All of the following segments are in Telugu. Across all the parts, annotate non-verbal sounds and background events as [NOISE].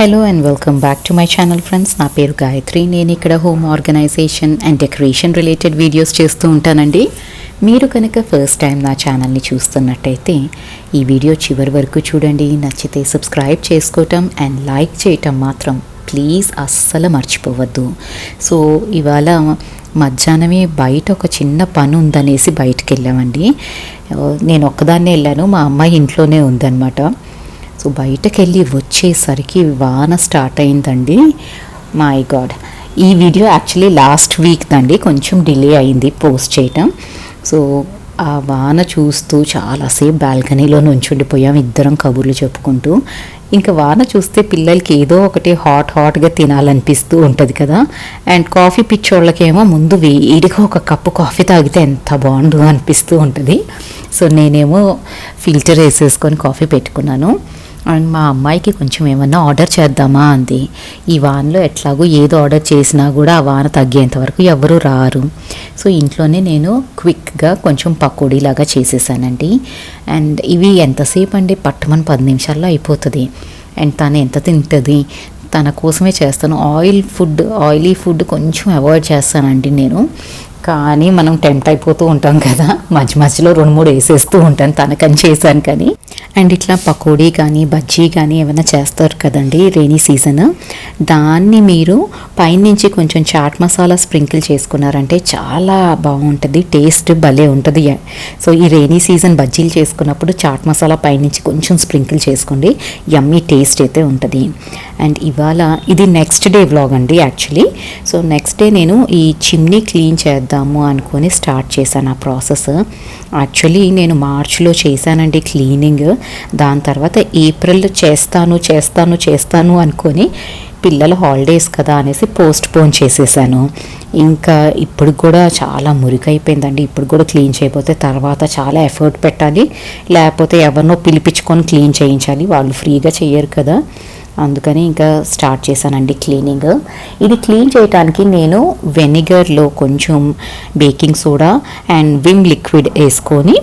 Hello and welcome back to my channel friends నా పేరు గాయత్రి. నేను ఇక్కడ home organisation and decoration related videos చేస్తూ ఉంటానండి. మీరు కనుక ఫస్ట్ టైం నా ఛానల్ని చూస్తున్నట్టయితే ఈ వీడియో చివరి వరకు చూడండి. నచ్చితే సబ్స్క్రైబ్ చేసుకోవటం అండ్ లైక్ చేయటం మాత్రం ప్లీజ్ అస్సలు మర్చిపోవద్దు. సో ఇవాళ మధ్యాహ్నమే బయట ఒక చిన్న పని ఉందనేసి బయటకు వెళ్ళామండి. నేను ఒక్కదాన్నే వెళ్ళాను. మా అమ్మాయి ఇంట్లోనే ఉందన్నమాట. సో బయటకు వెళ్ళి వచ్చేసరికి వాన స్టార్ట్ అయిందండి. మై గాడ్ ఈ వీడియో యాక్చువల్లీ లాస్ట్ వీక్ దండి. కొంచెం డిలే అయింది పోస్ట్ చేయటం. సో ఆ వాన చూస్తూ చాలాసేపు బాల్కనీలో నుంచుండిపోయాం. ఇద్దరం కబుర్లు చెప్పుకుంటూ. ఇంకా వాన చూస్తే పిల్లలకి ఏదో ఒకటి హాట్ హాట్గా తినాలనిపిస్తూ ఉంటుంది కదా. అండ్ కాఫీ పిచ్చోళ్ళకేమో ముందు వేడిగా ఒక కప్పు కాఫీ తాగితే ఎంత బాగుండు అనిపిస్తూ ఉంటుంది. సో నేనేమో ఫిల్టర్ వేసేసుకొని కాఫీ పెట్టుకున్నాను. అండ్ మా అమ్మాయికి కొంచెం ఏమన్నా ఆర్డర్ చేద్దామా అంది. ఈ వానలో ఎట్లాగో ఏదో ఆర్డర్ చేసినా కూడా ఆ వాన తగ్గేంత వరకు ఎవరు రారు. సో ఇంట్లోనే నేను క్విక్గా కొంచెం పకోడీలాగా చేసేసానండి. అండ్ ఇవి ఎంతసేపు అండి? పట్టమని పది నిమిషాల్లో అయిపోతుంది. అండ్ తను ఎంత తింటుంది? తన కోసమే చేస్తాను. ఆయిల్ ఫుడ్ ఆయిలీ ఫుడ్ కొంచెం అవాయిడ్ చేస్తానండి నేను. కానీ మనం టెంప్ట్ అయిపోతూ ఉంటాం కదా. మధ్య మధ్యలో రెండు మూడు వేసేస్తూ ఉంటాను తనకని చేశాను కానీ. అండ్ ఇట్లా పకోడీ కానీ బజ్జీ కానీ ఏమైనా చేస్తారు కదండి రైనీ సీజన్. దాన్ని మీరు పైనుంచి కొంచెం చాట్ మసాలా స్ప్రింకిల్ చేసుకున్నారంటే చాలా బాగుంటుంది టేస్ట్ భలే ఉంటుంది. సో ఈ రైనీ సీజన్ బజ్జీలు చేసుకున్నప్పుడు చాట్ మసాలా పైనుంచి కొంచెం స్ప్రింకిల్ చేసుకోండి యమ్మీ టేస్ట్ అయితే ఉంటుంది. అండ్ ఇవాళ ఇది నెక్స్ట్ డే వ్లాగ్ అండి యాక్చువల్లీ. సో నెక్స్ట్ డే నేను ఈ చిమ్నీ క్లీన్ చేద్దాం చేద్దాము అనుకొని స్టార్ట్ చేశాను ఆ ప్రాసెస్. యాక్చువల్లీ నేను మార్చిలో చేశానండి క్లీనింగ్. దాని తర్వాత ఏప్రిల్ చేస్తాను చేస్తాను చేస్తాను అనుకొని పిల్లల హాలిడేస్ కదా అనేసి పోస్ట్ పోన్ చేసేసాను. ఇంకా ఇప్పుడు కూడా చాలా మురికైపోయిందండి. ఇప్పుడు కూడా క్లీన్ చేయకపోతే తర్వాత చాలా ఎఫర్ట్ పెట్టాలి. లేకపోతే ఎవరినో పిలిపించుకొని క్లీన్ చేయించాలి. వాళ్ళు ఫ్రీగా చేయరు కదా. అందుకని ఇంకా స్టార్ట్ చేశానండి క్లీనింగ్. ఇది క్లీన్ చేయడానికి నేను వెనిగర్లో కొంచెం baking soda and Vim liquid వేసుకొని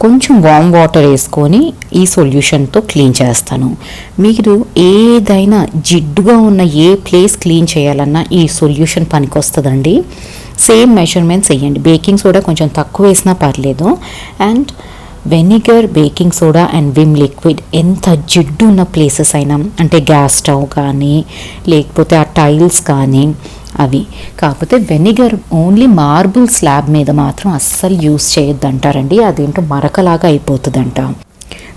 కొంచెం వామ్ వాటర్ వేసుకొని ఈ సొల్యూషన్తో క్లీన్ చేస్తాను. మీరు ఏదైనా జిడ్డుగా ఉన్న ఏ ప్లేస్ క్లీన్ చేయాలన్నా ఈ సొల్యూషన్ పనికొస్తుందండి. సేమ్ మెజర్మెంట్స్ వేయండి. బేకింగ్ సోడా కొంచెం తక్కువ వేసినా పర్లేదు. And vinegar baking soda and Vim liquid ఎంత జిడ్డు ఉన్న ప్లేసెస్ అయినా అంటే గ్యాస్ స్టవ్ కానీ లేకపోతే ఆ టైల్స్ కానీ అవి. కాకపోతే వెనిగర్ ఓన్లీ మార్బుల్ స్లాబ్ మీద మాత్రం అస్సలు యూస్ చేయొద్దంటారండి. అదేంటో మరకలాగా అయిపోతుందంట.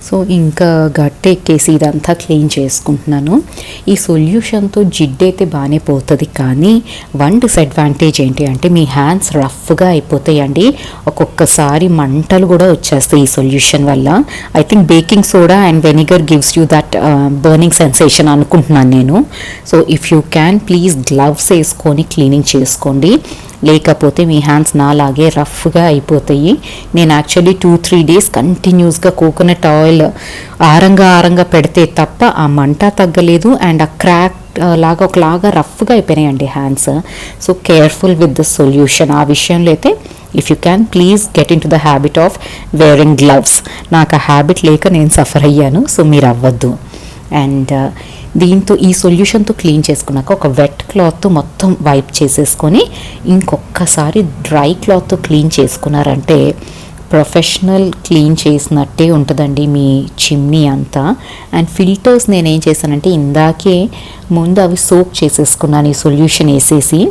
సో ఇంకా గట్టె ఎక్కేసి ఇదంతా క్లీన్ చేసుకుంటున్నాను. ఈ సొల్యూషన్తో జిడ్డైతే బాగానే పోతుంది కానీ వన్ డిసడ్వాంటేజ్ ఏంటి అంటే మీ హ్యాండ్స్ రఫ్గా అయిపోతాయండి. ఒక్కొక్కసారి మంటలు కూడా వచ్చేస్తాయి ఈ సొల్యూషన్ వల్ల. I think baking soda and vinegar gives you that burning sensation అనుకుంటున్నాను నేను. So if you can please gloves వేసుకొని క్లీనింగ్ చేసుకోండి. లేకపోతే మీ హ్యాండ్స్ నాలాగే రఫ్గా అయిపోతాయి. నేను యాక్చువల్లీ టూ త్రీ డేస్ కంటిన్యూస్గా కోకోనట్ ఆయిల్ ఆరంగా ఆరంగా పెడితే తప్ప ఆ మంట తగ్గలేదు. అండ్ ఆ క్రాక్ లాగా ఒకలాగా రఫ్గా అయిపోయినాయండి hands. So careful with the solution. ఆ విషయంలో అయితే if you can please get in to the habit of wearing gloves. నాకు ఆ హ్యాబిట్ లేక నేను సఫర్ అయ్యాను సో మీరు అవ్వద్దు. అండ్ దీంతో ఈ సొల్యూషన్తో క్లీన్ చేసుకున్నాక ఒక వెట్ క్లాత్ మొత్తం వైప్ చేసేసుకొని ఇంకొకసారి డ్రై క్లాత్తో క్లీన్ చేసుకున్నారంటే ప్రొఫెషనల్ క్లీన్ చేసినట్టే ఉంటుందండి మీ చిమ్నీ అంతా. అండ్ ఫిల్టర్స్ నేను ఏం చేశానంటే ఇందాకే ముందు అవి సోప్ చేసేసుకున్నాను ఈ సొల్యూషన్ వేసేసి.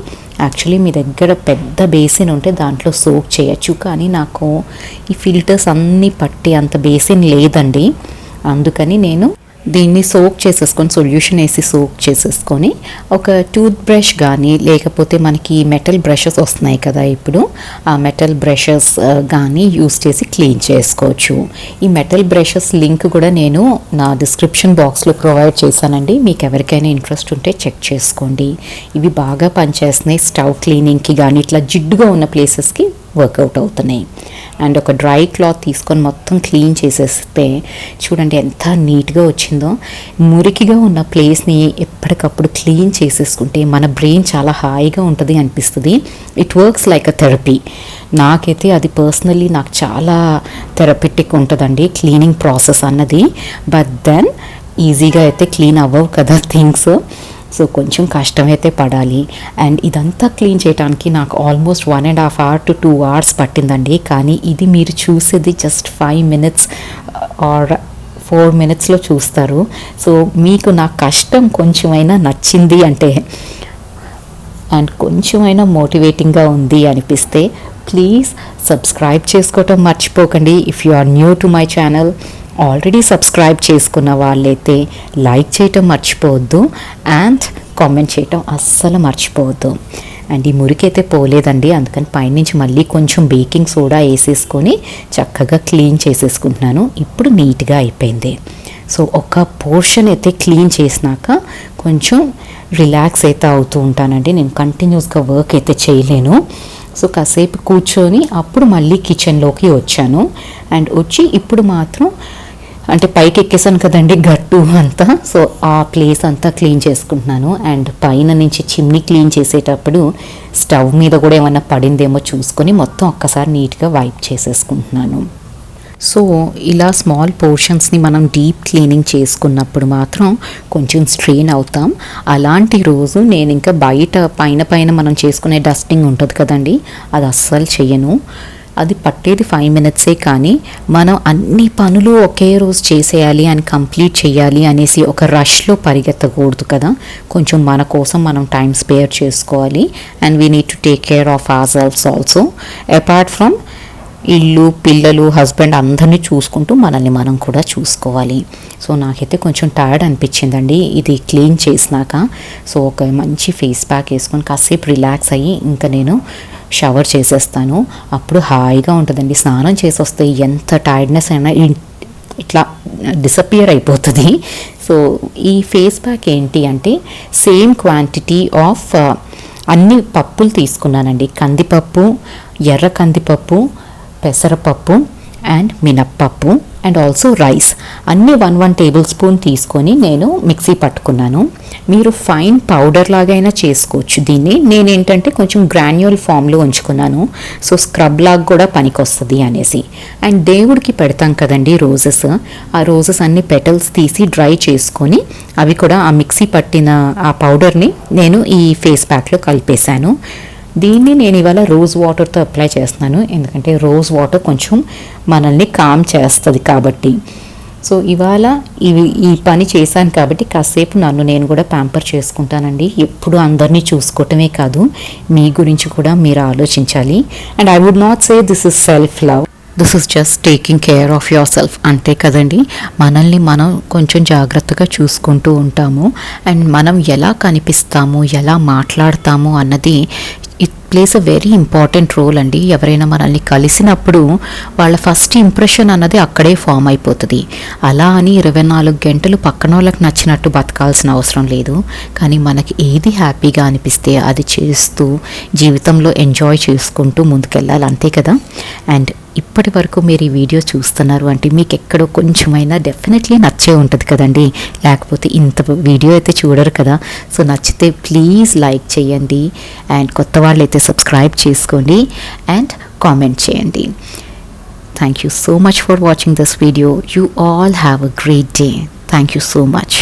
యాక్చువల్లీ మీ దగ్గర పెద్ద బేసిన్ ఉంటే దాంట్లో సోప్ చేయొచ్చు కానీ నాకు ఈ ఫిల్టర్స్ అన్నీ పట్టే అంత బేసిన్ లేదండి. అందుకని నేను దీన్ని సోక్ చేసేసుకొని సొల్యూషన్ వేసి సోక్ చేసేసుకొని ఒక టూత్ బ్రష్ కానీ లేకపోతే మనకి మెటల్ బ్రషెస్ వస్తున్నాయి కదా ఇప్పుడు ఆ మెటల్ బ్రషెస్ కానీ యూస్ చేసి క్లీన్ చేసుకోవచ్చు. ఈ మెటల్ బ్రషెస్ లింక్ కూడా నేను నా డిస్క్రిప్షన్ బాక్స్లో ప్రొవైడ్ చేశానండి. మీకు ఎవరికైనా ఇంట్రెస్ట్ ఉంటే చెక్ చేసుకోండి. ఇవి బాగా పనిచేస్తున్నాయి స్టవ్ క్లీనింగ్కి కానీ ఇట్లా జిడ్డుగా ఉన్న ప్లేసెస్కి వర్కౌట్ అవుతున్నాయి. అండ్ ఒక డ్రై క్లాత్ తీసుకొని మొత్తం క్లీన్ చేసేస్తే చూడండి ఎంత నీట్గా వచ్చిందో. మురికిగా ఉన్న ప్లేస్ని ఎప్పటికప్పుడు క్లీన్ చేసేసుకుంటే మన బ్రెయిన్ చాలా హాయిగా ఉంటుంది అనిపిస్తుంది. It works like a therapy నాకైతే అది పర్సనల్లీ నాకు చాలా థెరపెటిక్ ఉంటుందండి క్లీనింగ్ ప్రాసెస్ అన్నది. బట్ దెన్ ఈజీగా అయితే క్లీన్ అవ్వవు కదా [LAUGHS] థింగ్స్ సో కొంచెం కష్టమైతే పడాలి. అండ్ ఇదంతా క్లీన్ చేయడానికి నాకు almost one and half hour to two hours పట్టిందండి. కానీ ఇది మీరు చూసేది just five minutes or four మినిట్స్లో చూస్తారు. సో మీకు నా కష్టం కొంచెమైనా నచ్చింది అంటే అండ్ కొంచెమైనా మోటివేటింగ్గా ఉంది అనిపిస్తే ప్లీజ్ సబ్స్క్రైబ్ చేసుకోవటం మర్చిపోకండి. If you are new to my channel already subscribe చేసుకున్న వాళ్ళైతే లైక్ చేయటం మర్చిపోవద్దు అండ్ కామెంట్ చేయటం అస్సలు మర్చిపోవద్దు. అండ్ ఈ మురికైతే పోలేదండి అందుకని పైనుంచి మళ్ళీ కొంచెం బేకింగ్ సోడా వేసేసుకొని చక్కగా క్లీన్ చేసేసుకుంటున్నాను. ఇప్పుడు నీట్గా అయిపోయింది. సో ఒక పోర్షన్ అయితే క్లీన్ చేసినాక కొంచెం రిలాక్స్ అయితే అవుతూ ఉంటానండి. నేను కంటిన్యూస్గా వర్క్ అయితే చేయలేను. సో కాసేపు కూర్చొని అప్పుడు మళ్ళీ కిచెన్లోకి వచ్చాను. అండ్ వచ్చి ఇప్పుడు మాత్రం అంటే పైకి ఎక్కేసాను కదండి గట్టు అంతా. సో ఆ ప్లేస్ అంతా క్లీన్ చేసుకుంటున్నాను. అండ్ పైన నుంచి చిమ్ని క్లీన్ చేసేటప్పుడు స్టవ్ మీద కూడా ఏమన్నా పడిందేమో చూసుకొని మొత్తం ఒక్కసారి నీట్గా వైప్ చేసేసుకుంటున్నాను. సో ఇలా స్మాల్ పోర్షన్స్ని మనం డీప్ క్లీనింగ్ చేసుకున్నప్పుడు మాత్రం కొంచెం స్ట్రెయిన్ అవుతాం. అలాంటి రోజు నేను ఇంకా బయట పైన పైన మనం చేసుకునే డస్టింగ్ ఉంటుంది కదండి అది అస్సలు చెయ్యను. అది పట్టేది ఫైవ్ మినిట్సే కానీ మనం అన్ని పనులు ఒకే రోజు చేసేయాలి అని కంప్లీట్ చేయాలి అనేసి ఒక రష్లో పరిగెత్తకూడదు కదా. కొంచెం మన కోసం మనం టైం స్పేర్ చేసుకోవాలి and we need to take care of our selfs also apart from ఇల్లు పిల్లలు హస్బెండ్ అందరినీ చూసుకుంటూ మనల్ని మనం కూడా చూసుకోవాలి. సో నాకైతే కొంచెం టైర్డ్ అనిపించిందండి. ఇది క్లీన్ చేసినాక. సో ఒక మంచి ఫేస్ ప్యాక్ వేసుకొని కాసేపు రిలాక్స్ అయ్యి ఇంకా నేను షవర్ చేసేస్తాను. అప్పుడు హాయిగా ఉంటుందండి. స్నానం చేసి వస్తే ఎంత టైర్డ్నెస్ అయినా ఇట్లా డిసపియర్ అయిపోతుంది. సో ఈ ఫేస్ ప్యాక్ ఏంటి అంటే సేమ్ క్వాంటిటీ ఆఫ్ అన్ని పప్పులు తీసుకున్నానండి. కందిపప్పు ఎర్ర కందిపప్పు పెసరపప్పు అండ్ మినప్పప్పు అండ్ ఆల్సో రైస్ అన్ని వన్ వన్ టేబుల్ స్పూన్ తీసుకొని నేను మిక్సీ పట్టుకున్నాను. మీరు ఫైన్ పౌడర్ లాగైనా చేసుకోవచ్చు. దీన్ని నేను ఏంటంటే కొంచెం గ్రాన్యువల్ ఫామ్లో ఉంచుకున్నాను. సో స్క్రబ్ లాగా కూడా పనికొస్తుంది అనేసి. అండ్ దేవుడికి పెడతాం కదండి రోజెస్ ఆ రోజెస్ అన్ని పెటల్స్ తీసి డ్రై చేసుకొని అవి కూడా ఆ మిక్సీ పట్టిన ఆ పౌడర్ని నేను ఈ ఫేస్ ప్యాక్లో కలిపేశాను. దీన్ని నేను ఇవాళ రోజ్ వాటర్తో అప్లై చేస్తున్నాను. ఎందుకంటే రోజ్ వాటర్ కొంచెం మనల్ని కామ్ చేస్తుంది కాబట్టి. సో ఇవాళ ఇవి ఈ పని చేశాను కాబట్టి కాసేపు నన్ను నేను కూడా ప్యాంపర్ చేసుకుంటానండి. ఎప్పుడు అందరినీ చూసుకోవటమే కాదు మీ గురించి కూడా మీరు ఆలోచించాలి. And I would not say this is self love this is just taking care of yourself అంతే కదండి. మనల్ని మనం కొంచెం జాగ్రత్తగా చూసుకుంటూ ఉంటాము. అండ్ మనం ఎలా కనిపిస్తాము ఎలా మాట్లాడతాము అన్నది it plays a very important role అండి. ఎవరైనా మనల్ని కలిసినప్పుడు వాళ్ళ ఫస్ట్ ఇంప్రెషన్ అన్నది అక్కడే ఫామ్ అయిపోతుంది. అలా అని ఇరవై నాలుగు గంటలు పక్కన వాళ్ళకి నచ్చినట్టు బతకాల్సిన అవసరం లేదు. కానీ మనకి ఏది హ్యాపీగా అనిపిస్తే అది చేస్తూ జీవితంలో ఎంజాయ్ చేసుకుంటూ ముందుకెళ్ళాలి. అంతే కదా? అండ్ ఇప్పటి వరకు మీరు ఈ వీడియో చూస్తున్నారు అంటే మీకు ఎక్కడో కొంచెమైనా డెఫినెట్లీ నచ్చే ఉంటుంది కదండి. లేకపోతే ఇంత వీడియో అయితే చూడరు కదా. సో నచ్చితే ప్లీజ్ లైక్ చేయండి. అండ్ కొత్త వాళ్ళు అయితే సబ్స్క్రైబ్ చేసుకోండి అండ్ కామెంట్ చేయండి. Thank you so much for watching this video you all have a great day thank you so much